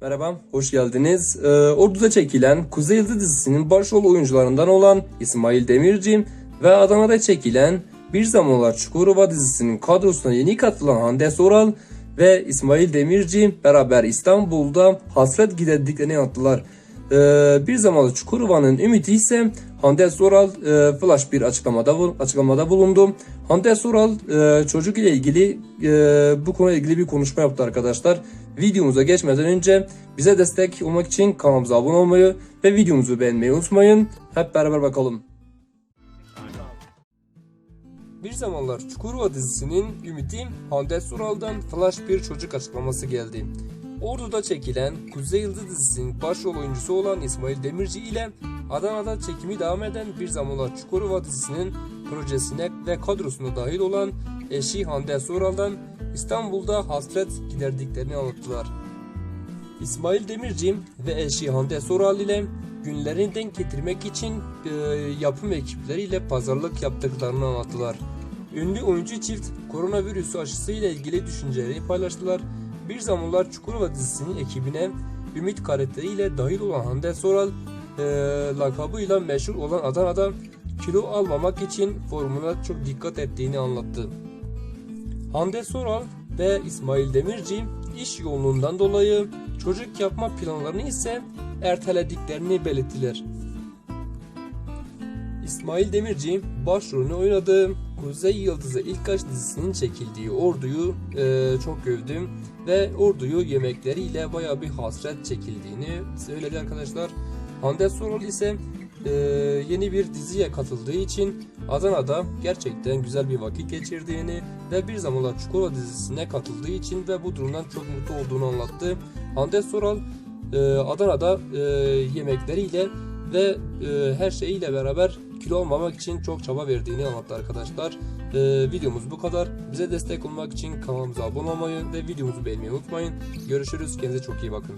Merhaba, hoş geldiniz. Ee, Ordu'da çekilen Kuzey Yıldız dizisinin başrol oyuncularından olan İsmail Demirci ve Adana'da çekilen Bir Zamanlar Çukurova dizisinin kadrosuna yeni katılan Hande Soral ve İsmail Demirci beraber İstanbul'da hasret giderdiklerini anlattılar. Ee, bir zamanlar Çukurova'nın ümidi ise Hande Soral e, flash bir açıklamada açıklamada bulundu. Hande Soral e, çocuk ile ilgili e, bu konuyla ilgili bir konuşma yaptı arkadaşlar. Videomuza geçmeden önce bize destek olmak için kanalımıza abone olmayı ve videomuzu beğenmeyi unutmayın. Hep beraber bakalım. Bir zamanlar Çukurova dizisinin ümidi Hande Sural'dan flash bir çocuk açıklaması geldi. Ordu'da çekilen Kuzey Yıldız dizisinin başrol oyuncusu olan İsmail Demirci ile Adana'da çekimi devam eden Bir Zamanlar Çukurova dizisinin projesine ve kadrosuna dahil olan eşi Hande Sural'dan İstanbul'da hasret giderdiklerini anlattılar. İsmail Demirci ve eşi Hande Soral ile günlerini denk getirmek için e, yapım ekipleriyle pazarlık yaptıklarını anlattılar. Ünlü oyuncu çift koronavirüsü aşısı ile ilgili düşüncelerini paylaştılar. Bir zamanlar Çukurova dizisinin ekibine Ümit karakteriyle dahil olan Hande Soral e, lakabıyla meşhur olan Adana'da kilo almamak için formuna çok dikkat ettiğini anlattı. Hande Soral ve İsmail Demirci iş yoğunluğundan dolayı çocuk yapma planlarını ise ertelediklerini belirttiler. İsmail Demirci başrolünü oynadığı Kuzey Yıldızı İlk Aşk dizisinin çekildiği Ordu'yu e, çok övdüm ve Ordu'yu yemekleriyle baya bir hasret çekildiğini söyledi arkadaşlar. Hande Soral ise e, yeni bir diziye katıldığı için Adana'da gerçekten güzel bir vakit geçirdiğini ve bir zamanlar Çukurova dizisine katıldığı için ve bu durumdan çok mutlu olduğunu anlattı. Hande Soral e, Adana'da e, yemekleriyle ve e, her şeyiyle beraber kilo almamak için çok çaba verdiğini anlattı arkadaşlar. E, videomuz bu kadar. Bize destek olmak için kanalımıza abone olmayı ve videomuzu beğenmeyi unutmayın. Görüşürüz. Kendinize çok iyi bakın.